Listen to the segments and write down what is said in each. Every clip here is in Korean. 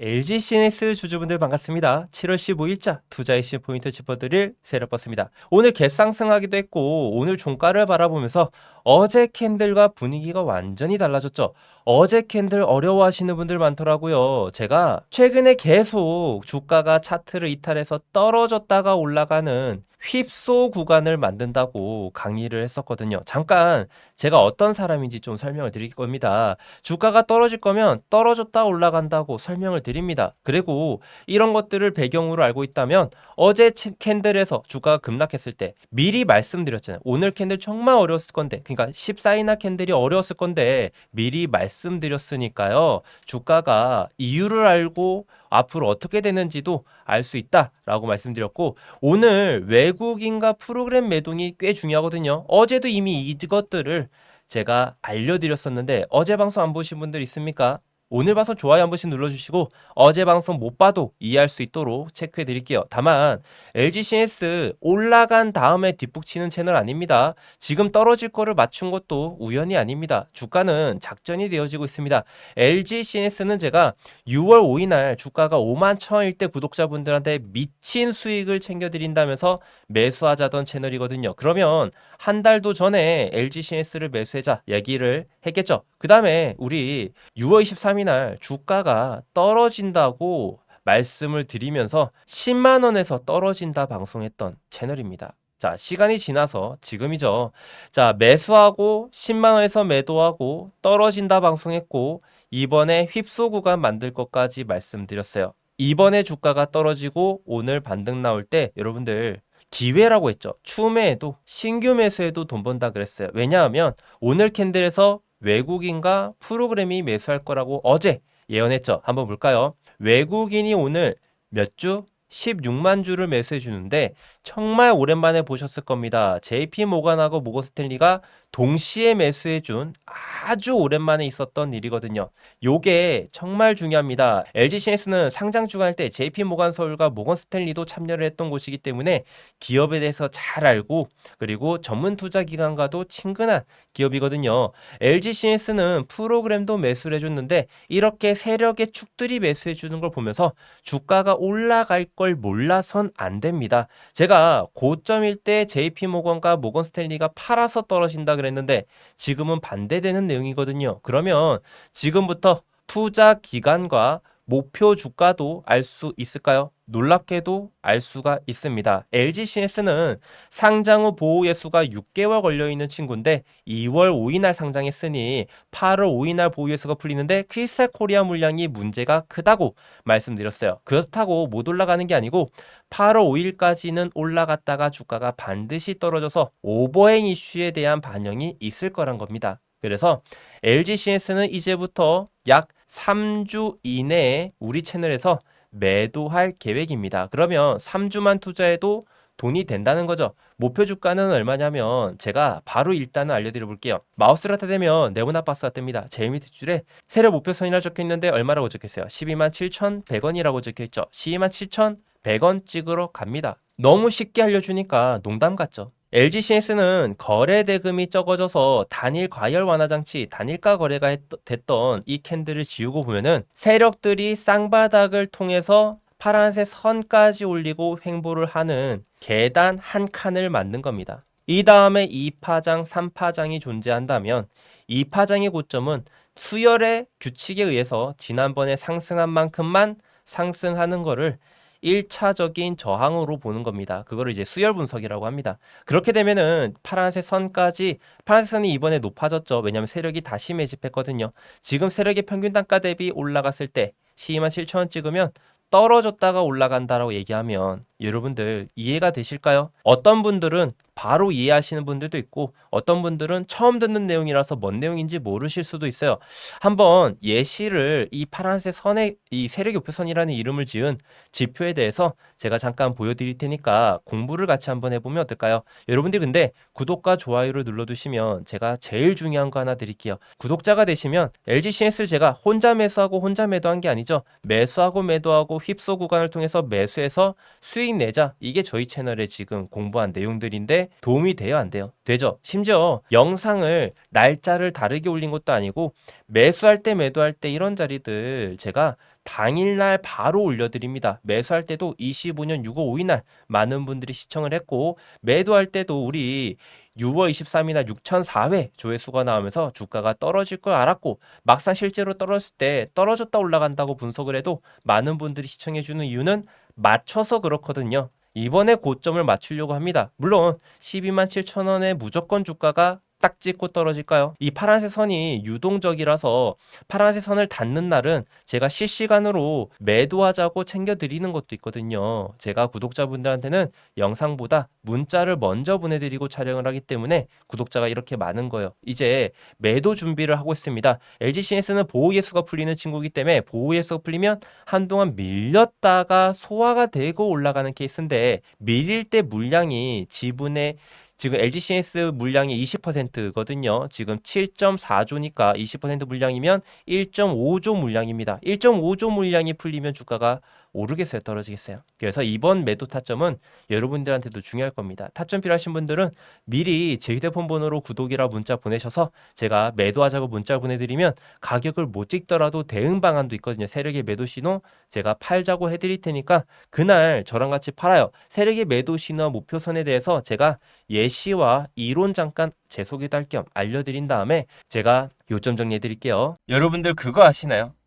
LG CNS 주주분들 반갑습니다. 7월 15일자 투자의 시 포인트 짚어드릴 세력버스입니다. 오늘 갭 상승하기도 했고 오늘 종가를 바라보면서 어제 캔들과 분위기가 완전히 달라졌죠. 어제 캔들 어려워하시는 분들 많더라고요. 제가 최근에 계속 주가가 차트를 이탈해서 떨어졌다가 올라가는 휩소 구간을 만든다고 강의를 했었거든요. 잠깐 제가 어떤 사람인지 좀 설명을 드릴 겁니다. 주가가 떨어질 거면 떨어졌다 올라간다고 설명을 드립니다. 그리고 이런 것들을 배경으로 알고 있다면 어제 치- 캔들에서 주가가 급락했을 때 미리 말씀드렸잖아요. 오늘 캔들 정말 어려웠을 건데, 그러니까 14이나 캔들이 어려웠을 건데 미리 말씀드렸으니까요. 주가가 이유를 알고 앞으로 어떻게 되는지도 알 수 있다라고 말씀드렸고 오늘 외국인과 프로그램 매동이 꽤 중요하거든요. 어제도 이미 이것들을 제가 알려드렸었는데 어제 방송 안 보신 분들 있습니까? 오늘 봐서 좋아요 한 번씩 눌러주시고 어제 방송 못 봐도 이해할 수 있도록 체크해 드릴게요. 다만 LG CS 올라간 다음에 뒷북 치는 채널 아닙니다. 지금 떨어질 거를 맞춘 것도 우연이 아닙니다. 주가는 작전이 되어지고 있습니다. LG CNS는 제가 6월 5일 날 주가가 5만 1천일 때 구독자분들한테 미친 수익을 챙겨드린다면서 매수하자던 채널이거든요. 그러면 한 달도 전에 LG CNS를 매수하자 얘기를 했겠죠. 그 다음에 우리 6월 23일 날 주가가 떨어진다고 말씀을 드리면서 10만 원에서 떨어진다 방송했던 채널입니다. 자, 시간이 지나서 지금이죠. 자, 매수하고 10만 원에서 매도하고 떨어진다 방송했고 이번에 휩소 구간 만들 것까지 말씀드렸어요. 이번에 주가가 떨어지고 오늘 반등 나올 때 여러분들 기회라고 했죠. 추매에도 신규 매수에도 돈 번다 그랬어요. 왜냐하면 오늘 캔들에서 외국인과 프로그램이 매수할 거라고 어제 예언했죠. 한번 볼까요? 외국인이 오늘 몇 주? 16만 주를 매수해 주는데 정말 오랜만에 보셨을 겁니다. JP 모간하고 모건 스탠리가 동시에 매수해 준 아주 오랜만에 있었던 일이거든요. 요게 정말 중요합니다. LG CNS는 상장 주간일 때 JP 모간 서울과 모건 스탠리도 참여를 했던 곳이기 때문에 기업에 대해서 잘 알고 그리고 전문 투자 기관과도 친근한 기업이거든요. LG CNS는 프로그램도 매수를 해 줬는데 이렇게 세력의 축들이 매수해 주는 걸 보면서 주가가 올라갈 걸 몰라선 안 됩니다. 제가 고점일 때 JP 모건과 모건 스탠리가 팔아서 떨어진다 그랬는데 지금은 반대되는 내용이거든요. 그러면 지금부터 투자 기간과 목표 주가도 알 수 있을까요? 놀랍게도 알 수가 있습니다. LG CNS는 상장 후 보호 예수가 6개월 걸려 있는 친구인데 2월 5일 날 상장했으니 8월 5일 날 보호 예수가 풀리는데 크리스탈 코리아 물량이 문제가 크다고 말씀드렸어요. 그렇다고 못 올라가는 게 아니고 8월 5일까지는 올라갔다가 주가가 반드시 떨어져서 오버행 이슈에 대한 반영이 있을 거란 겁니다. 그래서 LG CNS는 이제부터 약 3주 이내에 우리 채널에서 매도할 계획입니다. 그러면 3주만 투자해도 돈이 된다는 거죠. 목표 주가는 얼마냐면 제가 바로 일단은 알려드려 볼게요. 마우스를 하다 대면 네모난 박스가 뜹니다. 제일 밑에 줄에 세력 목표선이라 적혀 있는데 얼마라고 적혀 있어요? 12만 7,100원이라고 적혀 있죠. 12만 7,100원 찍으러 갑니다. 너무 쉽게 알려주니까 농담 같죠. LG CNS는 거래 대금이 적어져서 단일 과열 완화 장치, 단일가 거래가 했- 됐던 이 캔들을 지우고 보면은 세력들이 쌍바닥을 통해서 파란색 선까지 올리고 횡보를 하는 계단 한 칸을 만든 겁니다. 이 다음에 2파장, 3파장이 존재한다면 2파장의 고점은 수열의 규칙에 의해서 지난번에 상승한 만큼만 상승하는 거를 1차적인 저항으로 보는 겁니다. 그거를 이제 수열 분석이라고 합니다. 그렇게 되면은 파란색 선까지 파란색 선이 이번에 높아졌죠. 왜냐하면 세력이 다시 매집했거든요. 지금 세력의 평균 단가 대비 올라갔을 때 12만 7천 원 찍으면 떨어졌다가 올라간다라고 얘기하면 여러분들 이해가 되실까요? 어떤 분들은 바로 이해하시는 분들도 있고 어떤 분들은 처음 듣는 내용이라서 뭔 내용인지 모르실 수도 있어요. 한번 예시를 이 파란색 선의 이 세력 요표선이라는 이름을 지은 지표에 대해서 제가 잠깐 보여드릴 테니까 공부를 같이 한번 해보면 어떨까요? 여러분들 근데 구독과 좋아요를 눌러두시면 제가 제일 중요한 거 하나 드릴게요. 구독자가 되시면 LG CNS를 제가 혼자 매수하고 혼자 매도한 게 아니죠. 매수하고 매도하고 휩소 구간을 통해서 매수해서 수익 내자. 이게 저희 채널에 지금 공부한 내용들인데 도움이 돼요, 안 돼요? 되죠. 심지어 영상을 날짜를 다르게 올린 것도 아니고 매수할 때 매도할 때 이런 자리들 제가 당일날 바로 올려드립니다. 매수할 때도 25년 6월 5일날 많은 분들이 시청을 했고 매도할 때도 우리 6월 23일날 6,004회 조회수가 나오면서 주가가 떨어질 걸 알았고 막상 실제로 떨어졌을 때 떨어졌다 올라간다고 분석을 해도 많은 분들이 시청해주는 이유는 맞춰서 그렇거든요. 이번에 고점을 맞추려고 합니다. 물론 12만 7천 원에 무조건 주가가 딱 찍고 떨어질까요? 이 파란색 선이 유동적이라서 파란색 선을 닿는 날은 제가 실시간으로 매도하자고 챙겨드리는 것도 있거든요. 제가 구독자분들한테는 영상보다 문자를 먼저 보내드리고 촬영을 하기 때문에 구독자가 이렇게 많은 거예요. 이제 매도 준비를 하고 있습니다. LG CNS는 보호 예수가 풀리는 친구이기 때문에 보호 예수가 풀리면 한동안 밀렸다가 소화가 되고 올라가는 케이스인데 밀릴 때 물량이 지분의 지금 LG CNS 물량이 20%거든요. 지금 7.4조니까 20% 물량이면 1.5조 물량입니다. 1.5조 물량이 풀리면 주가가 오르겠어요, 떨어지겠어요. 그래서 이번 매도 타점은 여러분들한테도 중요할 겁니다. 타점 필요하신 분들은 미리 제 휴대폰 번호로 구독이라 문자 보내셔서 제가 매도하자고 문자 보내드리면 가격을 못 찍더라도 대응 방안도 있거든요. 세력의 매도 신호 제가 팔자고 해드릴 테니까 그날 저랑 같이 팔아요. 세력의 매도 신호 목표선에 대해서 제가 예시와 이론 잠깐 제 소개도 할 겸 알려드린 다음에 제가 요점 정리해 드릴게요. 여러분들 그거 아시나요?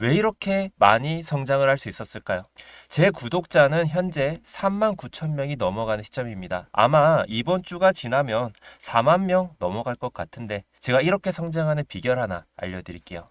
왜 이렇게 많이 성장을 할 수 있었을까요? 제 구독자는 현재 3만 9천 명이 넘어가는 시점입니다. 아마 이번 주가 지나면 4만 명 넘어갈 것 같은데 제가 이렇게 성장하는 비결 하나 알려드릴게요.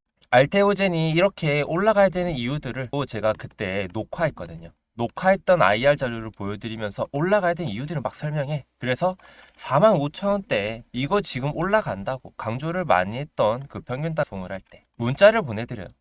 알테오젠이 이렇게 올라가야 되는 이유들을 또 제가 그때 녹화했거든요. 녹화했던 IR 자료를 보여드리면서 올라가야 되는 이유들을 막 설명해. 그래서 4만 5천 원대 이거 지금 올라간다고 강조를 많이 했던 그 평균 단송을 할 때 문자를 보내드려요.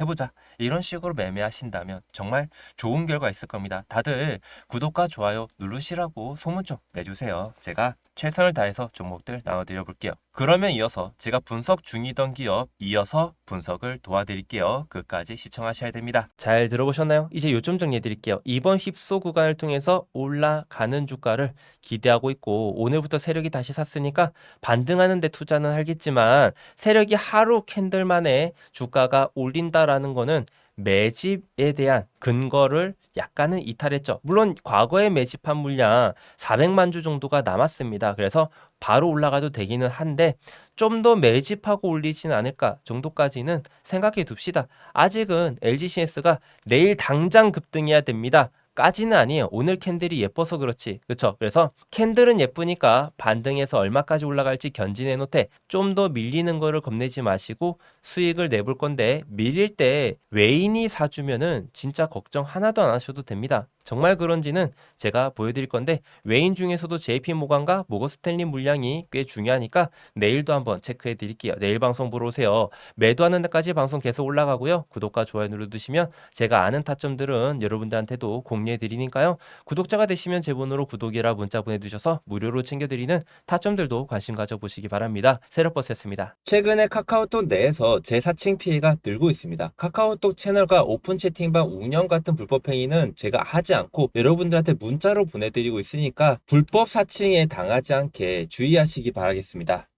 해보자. 이런 식으로 매매하신다면 정말 좋은 결과 있을 겁니다. 다들 구독과 좋아요 누르시라고 소문 좀 내주세요. 제가 최선을 다해서 종목들 나눠드려 볼게요. 그러면 이어서 제가 분석 중이던 기업 이어서 분석을 도와드릴게요. 끝까지 시청하셔야 됩니다. 잘 들어보셨나요? 이제 요점 정리해 드릴게요. 이번 휩소 구간을 통해서 올라가는 주가를 기대하고 있고 오늘부터 세력이 다시 샀으니까 반등하는 데 투자는 하겠지만 세력이 하루 캔들 만에 주가가 올린다라는 거는 매집에 대한 근거를 약간은 이탈했죠. 물론 과거에 매집한 물량 400만 주 정도가 남았습니다. 그래서 바로 올라가도 되기는 한데 좀 더 매집하고 올리지는 않을까 정도까지는 생각해 둡시다. 아직은 LGCS가 내일 당장 급등해야 됩니다. 까지는 아니에요. 오늘 캔들이 예뻐서 그렇지. 그렇죠? 그래서 캔들은 예쁘니까 반등해서 얼마까지 올라갈지 견진해 놓되 좀 더 밀리는 거를 겁내지 마시고 수익을 내볼 건데 밀릴 때 외인이 사주면은 진짜 걱정 하나도 안 하셔도 됩니다. 정말 그런지는 제가 보여드릴 건데 외인 중에서도 JP 모간과 모거 스탠리 물량이 꽤 중요하니까 내일도 한번 체크해 드릴게요. 내일 방송 보러 오세요. 매도하는 날까지 방송 계속 올라가고요. 구독과 좋아요 눌러두시면 제가 아는 타점들은 여러분들한테도 공유해 드리니까요. 구독자가 되시면 제 번호로 구독이라 문자 보내주셔서 무료로 챙겨드리는 타점들도 관심 가져보시기 바랍니다. 세력버스였습니다. 최근에 카카오톡 내에서 재사칭 피해가 늘고 있습니다. 카카오톡 채널과 오픈 채팅방 운영 같은 불법 행위는 제가 하지 않고 여러분들한테 문자로 보내드리고 있으니까 불법 사칭에 당하지 않게 주의하시기 바라겠습니다.